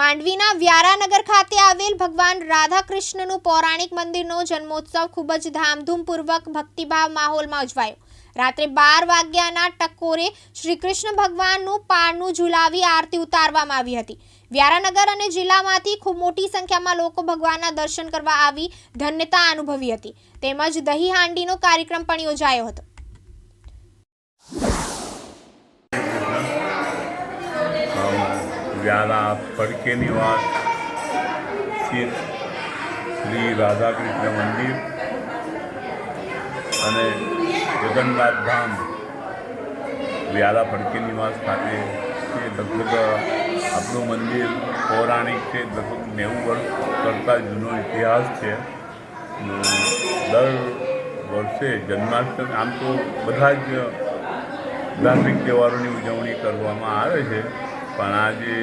માંડવીના વ્યારાનગર ખાતે આવેલ ભગવાન રાધાકૃષ્ણનું પૌરાણિક મંદિરનો જન્મોત્સવ ખૂબ જ ધામધૂમપૂર્વક ભક્તિભાવ માહોલમાં ઉજવાયો. રાત્રે બાર વાગ્યાના ટકોરે શ્રી કૃષ્ણ ભગવાનનું પારણું ઝુલાવી આરતી ઉતારવામાં આવી હતી. વ્યારાનગર અને જિલ્લામાંથી ખૂબ મોટી સંખ્યામાં લોકો ભગવાનના દર્શન કરવા આવી ધન્યતા અનુભવી હતી. તેમજ દહીં હાંડીનો કાર્યક્રમ પણ યોજાયો હતો. વ્યાલા ફડકે નિવાસ સ્થિત શ્રી રાધાકૃષ્ણ મંદિર અને જગન્નાથ ધામ. વ્યાલા ફડકે નિવાસ ખાતે તે લગભગ આપણું મંદિર પૌરાણિક છે. લગભગ નેવું વર્ષ કરતાં જૂનો ઇતિહાસ છે. દર વર્ષે જન્માષ્ટમી, આમ તો બધા જ ધાર્મિક તહેવારોની ઉજવણી કરવામાં આવે છે. પણ આ જે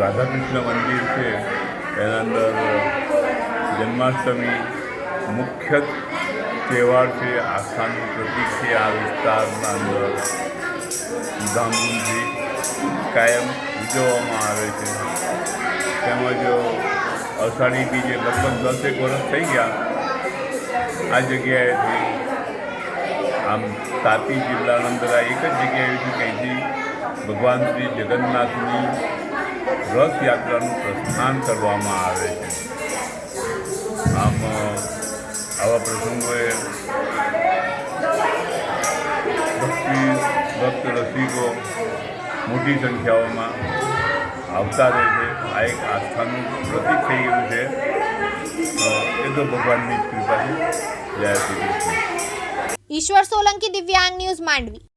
રાધાકૃષ્ણ મંદિર છે, એના અંદર જન્માષ્ટમી મુખ્ય તહેવાર છે આસ્થાનું પ્રતિક છે, આ વિસ્તારના અંદર ધામધૂમથી કાયમ ઉજવવામાં આવે છે. તેમજ અષાઢી બીજે લગભગ દસેક વર્ષ થઈ ગયા, આ જગ્યાએથી આમ તાપી જિલ્લાના અંદર આ એક જ જગ્યા એવી છે ભગવાન શ્રી જગન્નાથની રથયાત્રાનું પ્રસ્થાન કરવામાં આવે છે. આમ અ, આવા પ્રસંગોએ ભક્તિ ભક્ત રસિકો મોટી સંખ્યાઓમાં આવતા રહે છે. આ એક આસ્થાનું પ્રતીક થઈ ગયું છે. અ, એ તો ભગવાનની જ કૃપા છે જય શ્રી કૃષ્ણ. ઈશ્વર સોલંકી દિવ્યાંગ ન્યૂઝ માંડવી.